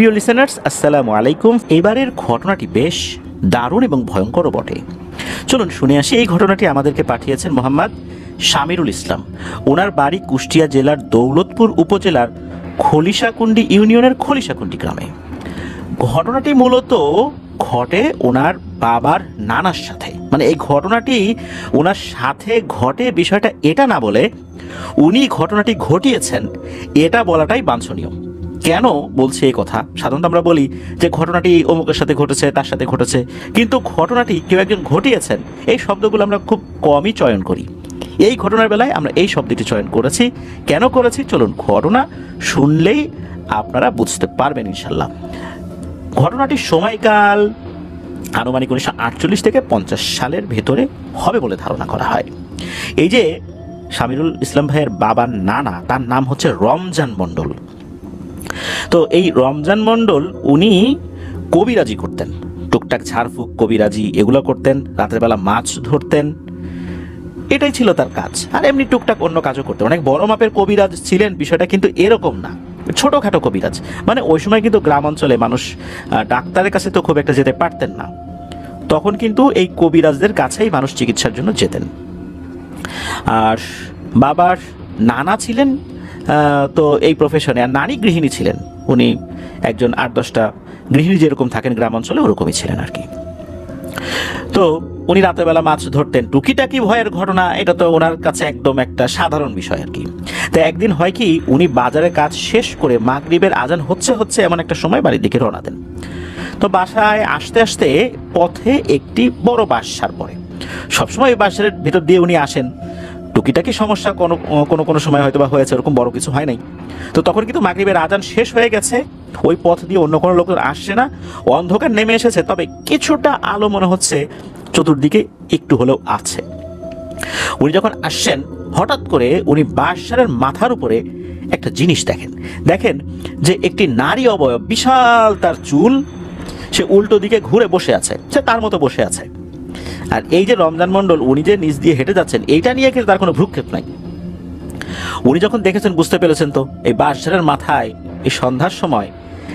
প্রিয় লিসেনার্স আসসালামু আলাইকুম। এবারের ঘটনাটি বেশ দারুণ এবং ভয়ঙ্করও বটে। চলুন শুনে আসি, এই ঘটনাটি আমাদেরকে পাঠিয়েছেন মোহাম্মদ শামিরুল ইসলাম। ওনার বাড়ি কুষ্টিয়া জেলার দৌলতপুর উপজেলার খলিশাকুন্ডি ইউনিয়নের খলিশাকুন্ডি গ্রামে। ঘটনাটি মূলত ঘটে ওনার বাবার নানার সাথে। মানে এই ঘটনাটি ওনার সাথে ঘটে বিষয়টা এটা না বলে উনি ঘটনাটি ঘটিয়েছেন, এটা বলাটাই বাঞ্ছনীয়। কেন বলছে এই কথা? সাধারণত আমরা বলি যে ঘটনাটি অমুকের সাথে ঘটেছে, তার সাথে ঘটেছে। কিন্তু ঘটনাটি কেউ একজন ঘটিয়েছেন, এই শব্দগুলো আমরা খুব কমই চয়ন করি। এই ঘটনার বেলায় আমরা এই শব্দটি চয়ন করেছি। কেন করেছি? চলুন ঘটনা শুনলেই আপনারা বুঝতে পারবেন ইনশাল্লাহ ঘটনাটির সময়কাল আনুমানিক উনিশশো আটচল্লিশ থেকে পঞ্চাশ সালের ভেতরে হবে বলে ধারণা করা হয়। এই যে শামিরুল ইসলাম ভাইয়ের বাবার নানা, তার নাম হচ্ছে রমজান মণ্ডল। তো এই রমজান মণ্ডল উনি কবিরাজি করতেন। টুকটাক ঝাড়ফুঁক, কবিরাজি এগুলো করতেন, রাতের বেলা মাছ ধরতেন। এটাই ছিল তার কাজ। আর এমনি টুকটাক অন্য কাজও করতেন। অনেক বড় মাপের কবিরাজ ছিলেন, বিষয়টা কিন্তু এরকম না। ছোটোখাটো কবিরাজ। মানে ওই সময় কিন্তু গ্রাম অঞ্চলে মানুষ ডাক্তারের কাছে তো খুব একটা যেতে পারতেন না। তখন কিন্তু এই কবিরাজদের কাছেই মানুষ চিকিৎসার জন্য যেতেন। আর বাবার নানা ছিলেন তো এই প্রফেশনে আর নারী গৃহিণী ছিলেন। উনি একজন আট দশটা গৃহিণী যেরকম থাকেন গ্রাম অঞ্চলে, ওরকমই ছিলেন আর কি। তো উনি রাতের বেলা মাছ ধরতেন। টুকিটাকি ভয়ের ঘটনা, এটা তো ওনার কাছে একদম একটা সাধারণ বিষয় আর কি। তো একদিন হয় কি, উনি বাজারে কাজ শেষ করে মাগরিবের আজান হচ্ছে হচ্ছে এমন একটা সময় বাড়ির দিকে রওনা দেন। তো বাসায় আসতে আসতে পথে একটি বড় বাসার পড়ে। সবসময় ওই বাসার ভিতর দিয়ে উনি আসেন। টুকিটাকি সমস্যা কোনো কোনো কোনো সময় হয়তো বা হয়েছে, ওরকম বড় কিছু হয় নাই। তো তখন কিন্তু মাগরিবের আজান শেষ হয়ে গেছে, ওই পথ দিয়ে অন্য কোনো লোকজন আসছে না অন্ধকার নেমে এসেছে, তবে কিছুটা আলো মনে হচ্ছে চতুর্দিকে একটু হলেও আছে। উনি যখন আসছেন, হঠাৎ করে উনি বাসারের মাথার উপরে একটা জিনিস দেখেন। দেখেন যে একটি নারী অবয়ব, বিশাল তার চুল, সে উল্টো দিকে ঘুরে বসে আছে, সে তার মতো বসে আছে। আর এই যে রমজান মণ্ডল, উনি যে নিচ দিয়ে হেঁটে যাচ্ছেন, এইটা নিয়ে কিন্তু তার কোনো ভ্রুক্ষেপ নাই। উনি যখন দেখেছেন, বুঝতে পেরেছেন তো, এই বাঁশঝাড়ের মাথায়, এই সন্ধ্যার সময়,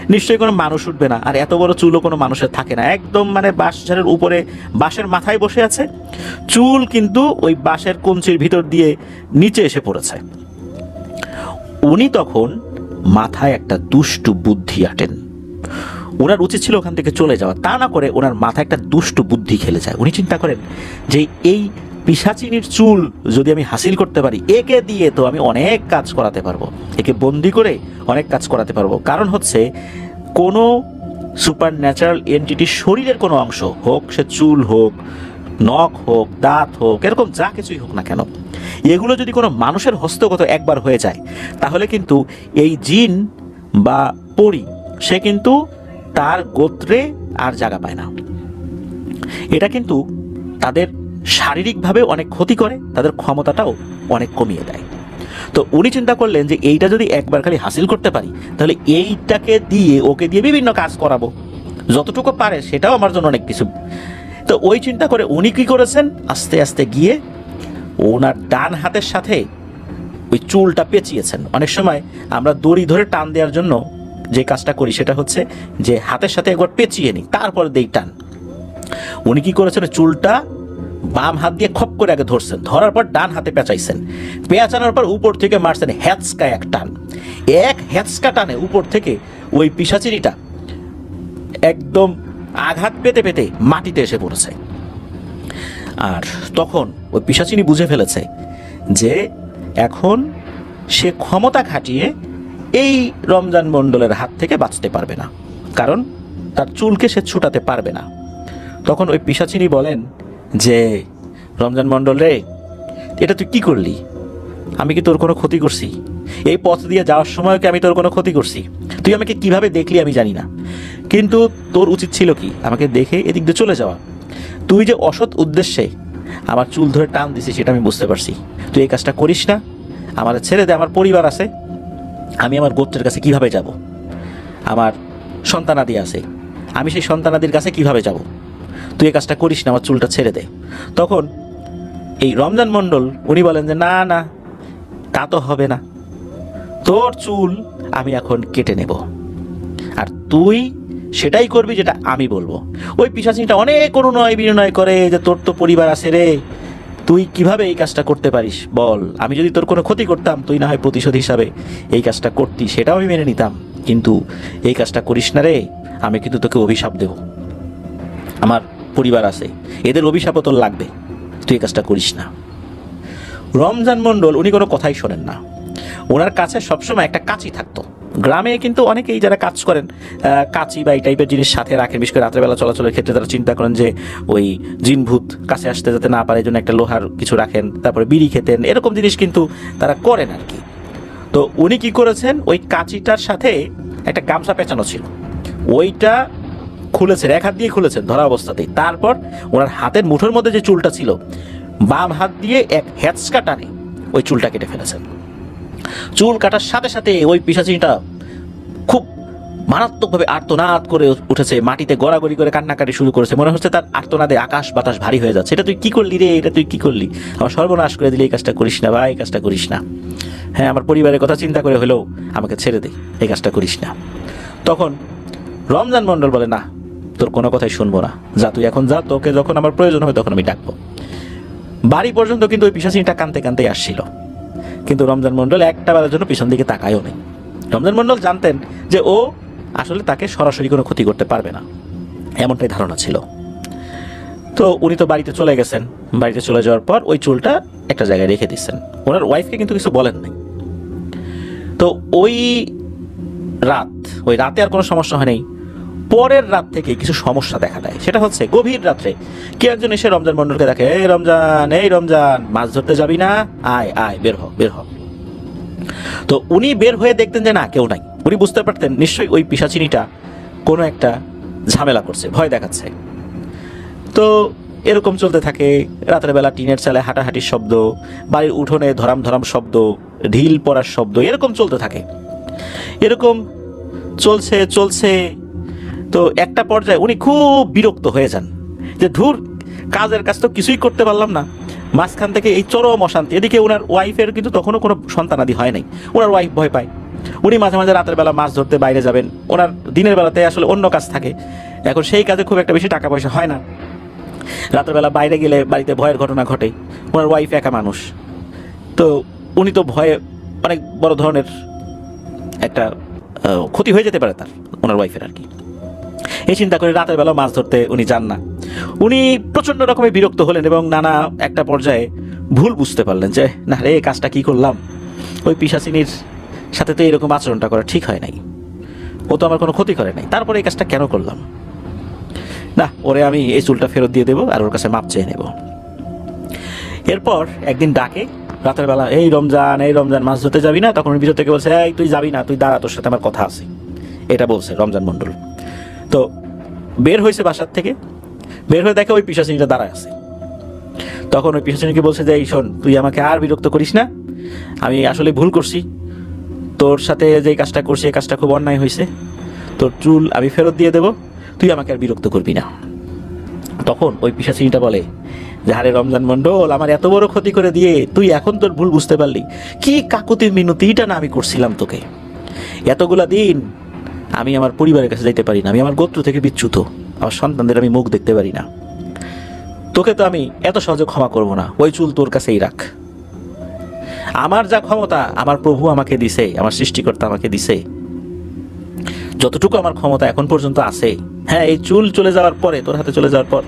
নিশ্চয়ই কোনো মানুষ উঠবে না। আর এত বড় চুলও কোনো মানুষের থাকে না। একদম মানে বাঁশঝাড়ের উপরে, বাঁশের মাথায় বসে আছে। চুল কিন্তু ওই বাঁশের কঞ্চির ভিতর দিয়ে নিচে এসে পড়েছে। উনি তখন মাথায় একটা দুষ্টু বুদ্ধি আটেন। ওনার উচিত ছিল ওখান থেকে চলে যাওয়া। তা না করে ওনার মাথায় একটা দুষ্টু বুদ্ধি খেলে যায়। উনি চিন্তা করেন যে এই পিসাচিনির চুল যদি আমি হাসিল করতে পারি, একে দিয়ে তো আমি অনেক কাজ করাতে পারব। একে বন্দি করে অনেক কাজ করাতে পারব। কারণ হচ্ছে কোনো সুপার ন্যাচারাল এন্টিটির শরীরের কোনো অংশ হোক, সে চুল হোক, নখ হোক, দাঁত হোক, এরকম যা কিছুই হোক না কেন, এগুলো যদি কোনো মানুষের হস্তগত একবার হয়ে যায়, তাহলে কিন্তু এই জিন বা পরি, সে কিন্তু তার গোত্রে আর জায়গা পায় না। এটা কিন্তু তাদের শারীরিকভাবে অনেক ক্ষতি করে, তাদের ক্ষমতাটাও অনেক কমিয়ে দেয়। তো উনি চিন্তা করলেন যে এইটা যদি একবার খালি হাসিল করতে পারি, তাহলে এইটাকে দিয়ে ওকে দিয়ে বিভিন্ন কাজ করাবো। যতটুকু পারে সেটাও আমার জন্য অনেক কিছু। তো ওই চিন্তা করে উনি কি করেছেন? আস্তে আস্তে গিয়ে ওনার ডান হাতের সাথে ওই চুলটা পেঁচিয়েছেন। অনেক সময় আমরা দড়ি ধরে টান দেওয়ার জন্য যে কাজটা করি সেটা হচ্ছে যে হাতের সাথে একবার পেঁচিয়ে নিই, তারপরে দেই টান। উনি কি করেছেন, চুলটা বাম হাত দিয়ে খপ করে আগে ধরছেন, ধরার পর ডান হাতে পেঁচাইছেন। পেঁচানোর পর উপর থেকে মারছেন হ্যাচকা এক টান। এক হ্যাচকা টানে উপর থেকে ওই পিসাচিনিটা একদম আঘাত পেতে পেতে মাটিতে এসে পড়েছে। আর তখন ওই পিসাচিনি বুঝে ফেলেছে যে এখন সে ক্ষমতা খাটিয়ে এই রমজান মণ্ডলের হাত থেকে বাঁচতে পারবে না। কারণ তার চুলকে সে ছুটাতে পারবে না। তখন ওই পিসাচিনি বলেন যে, রমজান মণ্ডল রে, এটা তুই কি করলি? আমি কি তোর কোনো ক্ষতি করছি? এই পথ দিয়ে যাওয়ার সময় কি আমি তোর কোনো ক্ষতি করছি? তুই আমাকে কীভাবে দেখলি আমি জানি না। কিন্তু তোর উচিত ছিল কি? আমাকে দেখে এদিক দিয়ে চলে যাওয়া। তুই যে অসৎ উদ্দেশ্যে আমার চুল ধরে টান দিছিস, সেটা আমি বুঝতে পারছি। তুই এই কাজটা করিস না। আমার ছেড়ে দে, আমার পরিবার আছে। আমি আমার গোত্রের কাছে কীভাবে যাব? আমার সন্তানাদি আছে। আমি সেই সন্তানাদির কাছে কীভাবে যাব? তুই এই কাজটা করিস না, আমার চুলটা ছেড়ে দে। তখন এই রমজান মণ্ডল, উনি বলেন যে, না না, তা তো হবে না। তোর চুল আমি এখন কেটে নেব। আর তুই সেটাই করবি যেটা আমি বলব। ওই পিসাচিনিটা অনেক অনুনয় বিনয় করে যে, তোর তো পরিবার আছে রে। তুই কীভাবে এই কাজটা করতে পারিস? বল। আমি যদি তোর কোনো ক্ষতি করতাম, তুই না হয় প্রতিশোধ হিসাবে এই কাজটা করতি, সেটাও আমি মেনে নিতাম। কিন্তু এই কাজটা করিস না রে, আমি কিন্তু তোকে অভিশাপ দেব। আমার পরিবার আছে, এদের অভিশাপও তোর লাগবে। তুই এই কাজটা করিস না। রমজান মণ্ডল, উনি কোনো কথাই শোনেন না। ওনার কাছে সবসময় একটা কাঁচি থাকতো। গ্রামে কিন্তু অনেকেই যারা কাজ করেন কাঁচি বা এই টাইপের জিনিস সাথে রাখেন। বিশেষ করে রাত্রেবেলা চলাচলের ক্ষেত্রে তারা চিন্তা করেন যে ওই জিনভূত কাছে আসতে যাতে না পারে, এই জন্য একটা লোহার কিছু রাখেন, তারপরে বিড়ি খেতেন, এরকম জিনিস কিন্তু তারা করেন আর কি। তো উনি কি করেছেন? ওই কাঁচিটার সাথে একটা গামছা পেঁচানো ছিল। ওইটা খুলেছেন, এক হাত দিয়ে খুলেছেন ধরা অবস্থাতেই। তারপর ওনার হাতের মুঠোর মধ্যে যে চুলটা ছিল, বাম হাত দিয়ে এক হ্যাচকা টানে ওই চুলটা কেটে ফেলেছেন। চুল কাটার সাথে সাথে ওই পিসাচিনিটা খুব মারাত্মকভাবে আর্তনাদ করে উঠেছে, মাটিতে গড়াগড়ি করে কান্নাকাটি শুরু করেছে। মনে হচ্ছে তার আর্তনাদে আকাশ বাতাস ভারী হয়ে যাচ্ছে। এটা তুই কি করলি রে? এটা তুই কি করলি? আমার সর্বনাশ করে দিলি, এই কাজটা করিস না ভাই, এই কাজটা করিস না। হ্যাঁ আমার পরিবারের কথা চিন্তা করে হলেও আমাকে ছেড়ে দে, এই কাজটা করিস না। তখন রমজান মণ্ডল বলে, না, তোর কোনো কথাই শুনব না। যা তুই এখন যা, তোকে যখন আমার প্রয়োজন হবে তখন আমি ডাকবো। বাড়ি পর্যন্ত কিন্তু ওই পিসাচিনিটা কানতে কানতেই আসছিল। কিন্তু রমজান মণ্ডল একটা বেলার জন্য পিছন দিকে তাকায়ও নেই। রমজান মণ্ডল জানতেন যে ও আসলে তাকে সরাসরি কোনো ক্ষতি করতে পারবে না। এমনটাই ধারণা ছিল। তো উনি তো বাড়িতে চলে গেছেন। বাড়িতে চলে যাওয়ার পর ওই চুলটা একটা জায়গায় রেখে দিচ্ছেন। ওনার ওয়াইফকে কিন্তু কিছু বলেন নাই। তো ওই রাত, ওই রাতে আর কোনো সমস্যা হয়নি পরের রাত থেকে কিছু সমস্যা দেখা দেয়। সেটা হচ্ছে গভীর রাত্রে কে একজন এসে রমজান মণ্ডলকে দেখে, এই রমজান এই রমজান, মাছ ধরতে যাবি না? আয় আয়, বের হ বের হ। তো উনি বের হয়ে দেখতেন যে, না, কেউ নাই। উনি বুঝতে পারতেন, নিশ্চয়ই ওই পিসাচিনিটা কোনো একটা ঝামেলা করছে, ভয় দেখাচ্ছে। তো এরকম চলতে থাকে, রাতের বেলা টিনের চালে হাঁটাহাঁটির শব্দ, বাড়ির উঠোনে ধরাম ধরাম শব্দ, ঢিল পড়ার শব্দ, এরকম চলতে থাকে। এরকম চলছে চলছে, তো একটা পর্যায়ে উনি খুব বিরক্ত হয়ে যান যে, ধুর, কাজের কাজ তো কিছুই করতে পারলাম না। মাঝখান থেকে এই চরম অশান্তি। এদিকে ওনার ওয়াইফের কিন্তু তখনও কোনো সন্তানাদি হয় নাই। ওনার ওয়াইফ ভয় পায়। উনি মাঝে মাঝে রাতের বেলা মাছ ধরতে বাইরে যাবেন। ওনার দিনের বেলাতে আসলে অন্য কাজ থাকে। এখন সেই কাজে খুব একটা বেশি টাকা পয়সা হয় না। রাতের বেলা বাইরে গেলে বাড়িতে ভয়ের ঘটনা ঘটে। ওনার ওয়াইফ একা মানুষ। তো উনি তো ভয়ে অনেক বড় ধরনের একটা ক্ষতি হয়ে যেতে পারে তার, ওনার ওয়াইফের আর কি। এই চিন্তা করে রাতের বেলা মাছ ধরতে উনি যান না। উনি প্রচণ্ড রকমের বিরক্ত হলেন এবং নানা একটা পর্যায়ে ভুল বুঝতে পারলেন যে, না রে, কাজটা কি করলাম? ওই পিসাচিনীর সাথে তো এরকম আচরণটা করা ঠিক হয় নাই। ও তো আমার কোনো ক্ষতি করে নাই। তারপরে এই কাজটা কেন করলাম? না, ওরে আমি এই চুলটা ফেরত দিয়ে দেবো আর ওর কাছে মাপ চেয়ে নেব। এরপর একদিন ডাকে, রাতের বেলা, এই রমজান এই রমজান, মাছ ধরতে যাবি না? তখন ভিতর থেকে বলছে, এই, তুই যাবি না, তুই দাঁড়া, তোর সাথে আমার কথা আছে। এটা বলছে রমজান মণ্ডল। তো বের হয়েছে বাসার থেকে বের হয়ে দেখে ওই পিসাচিনিটা দাঁড়ায় আছে। তখন ওই পিসাচিনিকে বলছে যে, এই শোন, তুই আমাকে আর বিরক্ত করিস না। আমি আসলে ভুল করছি। তোর সাথে যে কাজটা করছি, এই কাজটা খুব অন্যায় হয়েছে। তোর চুল আমি ফেরত দিয়ে দেবো। তুই আমাকে আর বিরক্ত করবি না। তখন ওই পিসাচিনিটা বলে, যে, হারে রমজান মণ্ডল, আমার এত বড় ক্ষতি করে দিয়ে তুই এখন তোর ভুল বুঝতে পারলি। কি কাকুতির মিনতিটা না আমি করছিলাম তোকে। এতগুলা দিন আমি আমার পরিবারের কাছে যাইতে পারি না। আমি আমার গোত্র থেকে বিচ্যুত। আমার সন্তানদের আমি মুখ দেখতে পারি না। তোকে তো আমি এত সহজে ক্ষমা করব না। ওই চুল তোর কাছেই রাখ। আমার যা ক্ষমতা, আমার প্রভু আমাকে দিছে, আমার সৃষ্টিকর্তা আমাকে দিছে। যতটুকু আমার ক্ষমতা এখন পর্যন্ত আছে হ্যাঁ এই চুল চলে যাওয়ার পরে, তোর হাতে চলে যাওয়ার পর,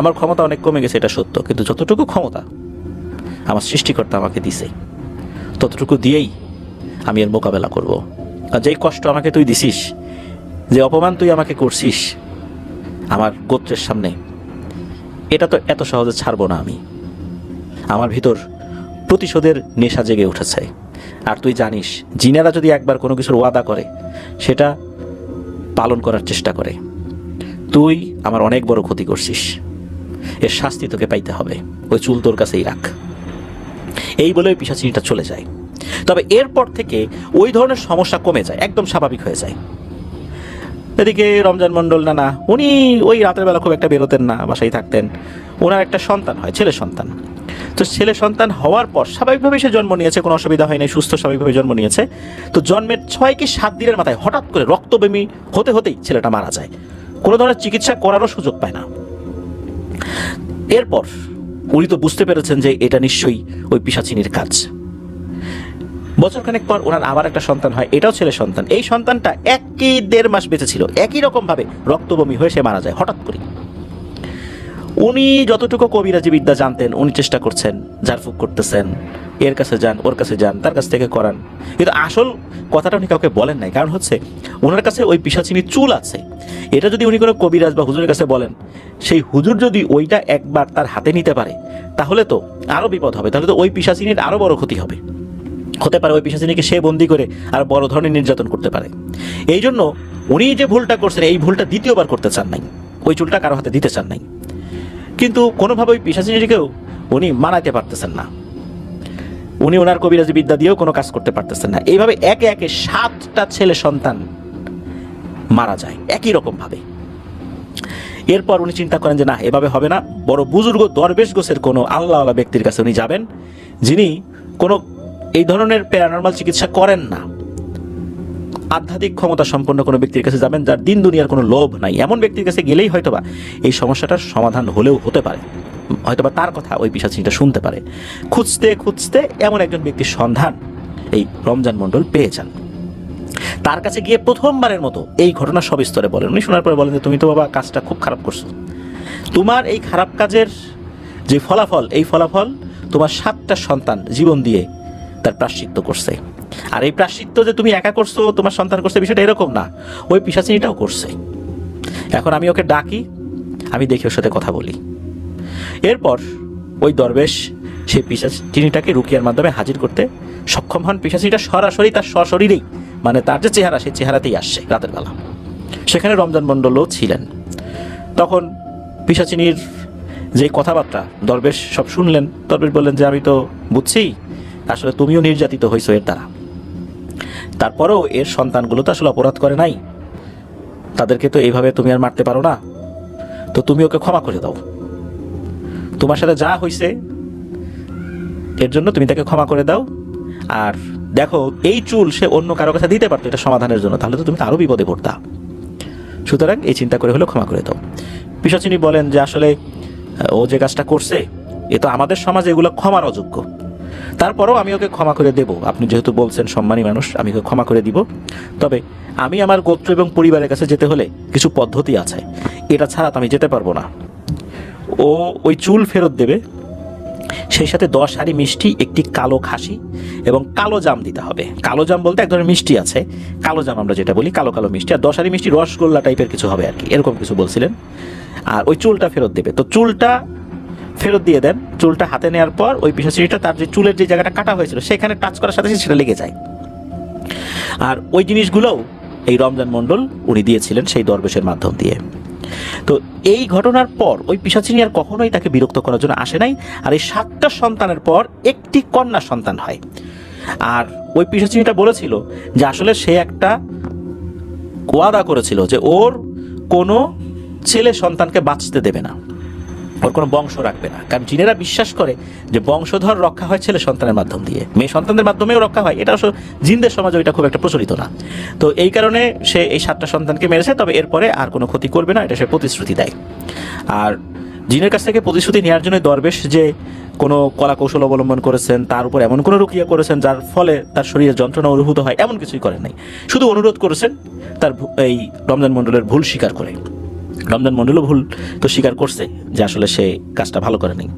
আমার ক্ষমতা অনেক কমে গেছে, এটা সত্য। কিন্তু যতটুকু ক্ষমতা আমার সৃষ্টিকর্তা আমাকে দিছে, ততটুকু দিয়েই আমি এর মোকাবেলা করব। আর যেই কষ্ট আমাকে তুই দিছিস, যে অপমান তুই আমাকে করছিস আমার গোত্রের সামনে। এটা তো এত সহজে ছাড়বো না আমি। আমার ভিতর প্রতিশোধের নেশা জেগে উঠেছে। আর তুই জানিস, জিনেরা যদি একবার কোনো কিছুর ওয়াদা করে, সেটা পালন করার চেষ্টা করে। তুই আমার অনেক বড় ক্ষতি করছিস। এর শাস্তি তোকে পাইতে হবে। ওই চুল তোর কাছেই রাখ। এই বলে ওই পিসাচিনিটা চলে যায়। তবে এরপর থেকে ওই ধরনের সমস্যা কমে যায়, একদম স্বাভাবিক হয়ে যায়। এদিকে রমজান মণ্ডল নানা, উনি ওই রাতের বেলা খুব একটা বেরোতেন না, বাসায় থাকতেন। ওনার একটা সন্তান হয়, ছেলে সন্তান। তো ছেলে সন্তান হওয়ার পর স্বাভাবিকভাবে সে জন্ম নিয়েছে, কোনো অসুবিধা হয়নি, সুস্থ স্বাভাবিকভাবে জন্ম নিয়েছে। তো জন্মের ছয় কি সাত দিনের মাথায় হঠাৎ করে রক্তবেমী হতে হতেই ছেলেটা মারা যায়। কোনো ধরনের চিকিৎসা করারও সুযোগ পায় না। এরপর উনি তো বুঝতে পেরেছেন যে এটা নিশ্চয়ই ওই পিসাচিনির কাজ। বছরখানেক পর ওনার আবার একটা সন্তান হয়, এটাও ছেলে সন্তান। এই সন্তানটা একই দেড় মাস বেঁচে ছিল, একই রকম ভাবে রক্তবমি হয়ে সে মারা যায়, হঠাৎ করে উনি যতটুকু কবিরাজি বিদ্যা জানতেন, উনি চেষ্টা করছেন ঝাড়ফুঁক করতেছেন, এর কাছে যান, ওর কাছে যান, তার কাছ থেকে করান। কিন্তু আসল কথাটা উনি কাউকে বলেন নাই, কারণ হচ্ছে ওনার কাছে ওই পিসাচিনি চুল আছে। এটা যদি উনি কোনো কবিরাজ বা হুজুরের কাছে বলেন, সেই হুজুর যদি ওইটা একবার তার হাতে নিতে পারে, তাহলে তো আরও বিপদ হবে, তাহলে তো ওই পিসাচিনির আরও বড় ক্ষতি হবে। হতে পারে ওই পিসাচিনীকে সে বন্দি করে আর বড় ধরনের নির্যাতন করতে পারে। এই জন্য উনি যে ভুলটা করছেন, এই ভুলটা দ্বিতীয়বার করতে চান নাই। ওই চুলটা কারও হাতে দিতে চান নাই। কিন্তু কোনোভাবে ওই পিসাচিনীকেও উনি মানাইতে পারতেছেন না। উনি ওনার কবিরাজি বিদ্যা দিয়েও কোনো কাজ করতে পারতেছেন না। এইভাবে একে একে সাতটা ছেলে সন্তান মারা যায়, একই রকম ভাবে। এরপর উনি চিন্তা করেন যে, না, এভাবে হবে না। বড় বুজুর্গ, দরবেশ গোছের কোনো আল্লাহওয়ালা ব্যক্তির কাছে উনি যাবেন, যিনি কোনো এই ধরনের প্যারানর্মাল চিকিৎসা করেন না। আধ্যাত্মিক ক্ষমতা সম্পন্ন কোনো ব্যক্তির কাছে যাবেন যার দিন দুনিয়ার কোনো লোভ নাই। এমন ব্যক্তির কাছে গেলেই হয়তোবা এই সমস্যাটার সমাধান হলেও হতে পারে। হয়তোবা তার কথা ওই পিসাচিনিটা শুনতে পারে। খুঁজতে খুঁজতে এমন একজন ব্যক্তির সন্ধান এই রমজান মণ্ডল পেয়ে যান। তার কাছে গিয়ে প্রথমবারের মতো এই ঘটনা সবিস্তরে বলেন। উনি শোনার পরে বলেন যে, তুমি তো বাবা কাজটা খুব খারাপ করছ। তোমার এই খারাপ কাজের যে ফলাফল, এই ফলাফল তোমার সাতটা সন্তান জীবন দিয়ে তার প্রাশ্চিত্য করছে। আর এই প্রাশ্চিত্য যে তুমি একা করছ, তোমার সন্তান করছে, বিষয়টা এরকম না। ওই পিসাচিনিটাও করছে। এখন আমি ওকে ডাকি, আমি দেখি ওর সাথে কথা বলি। এরপর ওই দরবেশ সেই পিসাচিনিটাকে রুকিয়ার মাধ্যমে হাজির করতে সক্ষম হন। পিসাচিনিটা সরাসরি তার সশরীরেই মানে তার যে চেহারা, সেই চেহারাতেই আসছে রাতের বেলা। সেখানে রমজান মণ্ডলও ছিলেন। তখন পিসাচিনির যে কথাবার্তা দরবেশ সব শুনলেন। দরবেশ বললেন যে, আমি তো বুঝছি আসলে তুমিও নির্যাতিত হয়েছো এর দ্বারা। তারপরেও এর সন্তানগুলো তো আসলে অপরাধ করে নাই। তাদেরকে তো এইভাবে তুমি আর মারতে পারো না। তো তুমি ওকে ক্ষমা করে দাও। তোমার সাথে যা হয়েছে এর জন্য তুমি তাকে ক্ষমা করে দাও। আর দেখো, এই চুল সে অন্য কারও কাছে দিতে পারতো এটা সমাধানের জন্য, তাহলে তো তুমি তো আরও বিপদে পড়তা। সুতরাং এই চিন্তা করে হলেও ক্ষমা করে দাও। পিসাচিনী বলেন যে আসলে ও যে কাজটা করছে, এ তো আমাদের সমাজে এগুলো ক্ষমার অযোগ্য। তারপরেও আমি ওকে ক্ষমা করে দেব। আপনি যেহেতু বলছেন সম্মানী মানুষ, আমি ওকে ক্ষমা করে দিব। তবে আমি আমার গোত্র এবং পরিবারের কাছে যেতে হলে কিছু পদ্ধতি আছে। এটা ছাড়া তো আমি যেতে পারব না। ও ওই চুল ফেরত দেবে। সেই সাথে দশ হাড়ি মিষ্টি, একটি কালো খাসি এবং কালো জাম দিতে হবে। কালো জাম বলতে এক ধরনের মিষ্টি আছে। কালো জাম আমরা যেটা বলি, কালো কালো মিষ্টি। আর দশ হাড়ি মিষ্টি রসগোল্লা টাইপের কিছু হবে আর কি। এরকম কিছু বলছিলেন। আর ওই চুলটা ফেরত দেবে। তো চুলটা ফেরত দিয়ে দেন। চুলটা হাতে নেওয়ার পর ওই পিসাচিনিটা তার যে চুলের যে জায়গাটা কাটা হয়েছিল, সেখানে টাচ করার সাথে সাথে সেটা লেগে যায়। আর ওই জিনিসগুলোও এই রমজান মণ্ডল উনি দিয়েছিলেন সেই দরবেশের মাধ্যম দিয়ে। তো এই ঘটনার পর ওই পিসাচিনি আর কখনোই তাকে বিরক্ত করার জন্য আসে নাই। আর এই সাতটা সন্তানের পর একটি কন্যা সন্তান হয়। আর ওই পিসাচিনিটা বলেছিল যে আসলে সে একটা ওয়াদা করেছিল যে ওর কোনো ছেলে সন্তানকে বাঁচতে দেবে না। ওর কোনো বংশ রাখবে না। কারণ জিনেরা বিশ্বাস করে যে বংশধর রক্ষা হয় ছেলে সন্তানের মাধ্যম দিয়ে। মেয়ে সন্তানদের মাধ্যমেও রক্ষা হয়। এটা জিনদের সমাজে ওইটা খুব একটা প্রচলিত না। তো এই কারণে সে এই সাতটা সন্তানকে মেরেছে। তবে এরপরে আর কোনো ক্ষতি করবে না। এটা সে প্রতিশ্রুতি দেয়। আর জিনের কাছ থেকে প্রতিশ্রুতি নেওয়ার জন্য দরবেশ যে কোনো কলা কৌশল অবলম্বন করেছেন, তার উপর এমন কোনো রুকিয়া করেছেন, যার ফলে তার শরীরে যন্ত্রণা অনুভূত হয়, এমন কিছুই করেন নাই। শুধু অনুরোধ করেছেন তার এই রমজান মণ্ডলের ভুল স্বীকার করে। রমজান মন্ডলও ভুল তো স্বীকার করছে যে আসলে সে কাজটা ভালো করে নেই।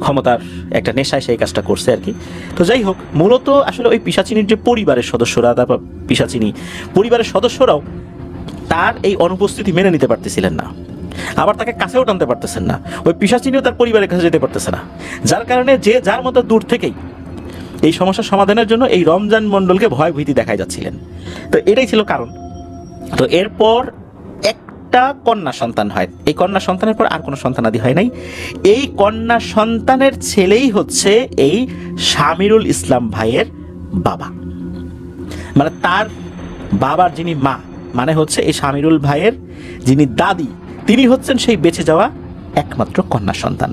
ক্ষমতার একটা নেশায় সেই কাজটা করছে আর কি। তো যাই হোক, মূলত আসলে ওই পিসাচিনির যে পরিবারের সদস্যরা, তারপর পিসাচিনি পরিবারের সদস্যরাও তার এই অনুপস্থিতি মেনে নিতে পারতেছিলেন না। আবার তাকে কাছেও টানতে পারতেছেন না। ওই পিসাচিনিও তার পরিবারের কাছে যেতে পারতেছে না। যার কারণে যে যার মতো দূর থেকেই এই সমস্যার সমাধানের জন্য এই রমজান মণ্ডলকে ভয় ভীতি দেখাই যাচ্ছিলেন। তো এটাই ছিল কারণ। তো এরপর একটা কন্যা সন্তান হয়। এই কন্যা সন্তানের পর আর কোনো সন্তানাদি হয় নাই। এই কন্যা সন্তানের ছেলেই হচ্ছে এই শামিরুল ইসলাম ভাইয়ের বাবা। মানে তার বাবার যিনি মা মানে হচ্ছে এই শামিরুল ভাইয়ের যিনি দাদি, তিনি হচ্ছেন সেই বেঁচে যাওয়া একমাত্র কন্যা সন্তান।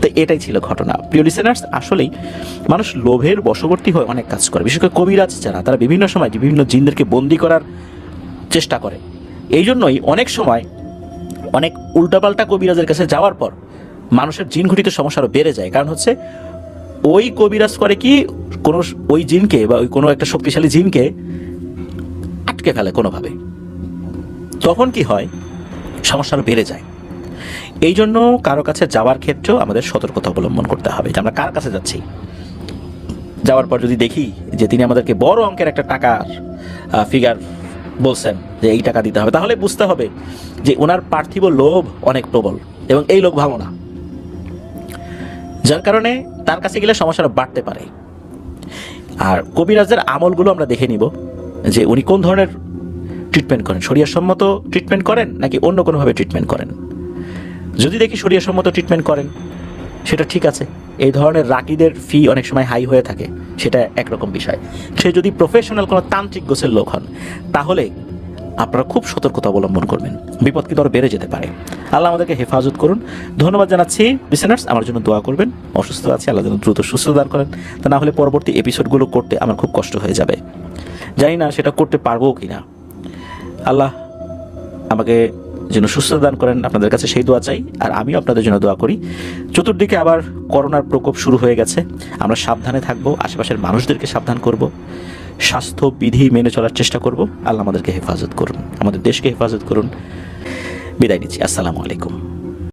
তো এটাই ছিল ঘটনা। প্রিয় লিসেনার্স আসলেই মানুষ লোভের বশবর্তী হয়ে অনেক কাজ করে। বিশেষ করে কবিরাজ যারা, তারা বিভিন্ন সময় বিভিন্ন জিনদেরকে বন্দি করার চেষ্টা করে। এই জন্যই অনেক সময় অনেক উল্টাপাল্টা কবিরাজের কাছে যাওয়ার পর মানুষের জিন ঘটিত সমস্যা আরও বেড়ে যায়। কারণ হচ্ছে ওই কবিরাজ করে কি কোনো ওই জিনকে বা ওই কোনো একটা শক্তিশালী জিনকে আটকে ফেলে কোনোভাবে। তখন কি হয়? সমস্যা আরও বেড়ে যায়। এই জন্য কারও কাছে যাওয়ার ক্ষেত্রেও আমাদের সতর্কতা অবলম্বন করতে হবে যে আমরা কার কাছে যাচ্ছি? যাওয়ার পর যদি দেখি যে তিনি আমাদেরকে বড় অঙ্কের একটা টাকার ফিগার বলছেন যে এই টাকা দিতে হবে। তাহলে বুঝতে হবে যে ওনার পার্থিব লোভ অনেক প্রবল এবং এই লোক ভালো না যার কারণে তার কাছে গেলে সমস্যাটা বাড়তে পারে। আর কবিরাজের আমলগুলো আমরা দেখে নিব যে উনি কোন ধরনের ট্রিটমেন্ট করেন। শরীয়সম্মত ট্রিটমেন্ট করেন নাকি অন্য কোনোভাবে ট্রিটমেন্ট করেন? যদি দেখি শরীয়সম্মত ট্রিটমেন্ট করেন, সেটা ঠিক আছে। এই ধরনের রাকিদের ফি অনেক সময় হাই হয়ে থাকে, সেটা একরকম বিষয়। সে যদি প্রফেশনাল কোনো তান্ত্রিক গোছের লোক হন, তাহলে আপনারা খুব সতর্কতা অবলম্বন করবেন। বিপদ কিন্তু আরও বেড়ে যেতে পারে। আল্লাহ আমাদেরকে হেফাজত করুন। ধন্যবাদ জানাচ্ছি লিসেনার্স আমার জন্য দোয়া করবেন। অসুস্থ আছি, আল্লাহ যেন দ্রুত সুস্থ দান করেন। তা না হলে পরবর্তী এপিসোডগুলো করতে আমার খুব কষ্ট হয়ে যাবে। জানি না সেটা করতে পারব কি না আল্লাহ আমাকে যেন সুস্থ দান করেন, আপনাদের কাছে সেই দোয়া চাই, আর আমিও আপনাদের জন্য দোয়া করি। চতুর্দিকে আবার করোনার প্রকোপ শুরু হয়ে গেছে। আমরা সাবধানে থাকব, আশেপাশের মানুষদেরকে সাবধান করব, স্বাস্থ্যবিধি মেনে চলার চেষ্টা করব। আল্লাহ আমাদেরকে হেফাজত করুন, আমাদের দেশকে হেফাজত করুন। বিদায় নিচ্ছি, আসসালামু আলাইকুম।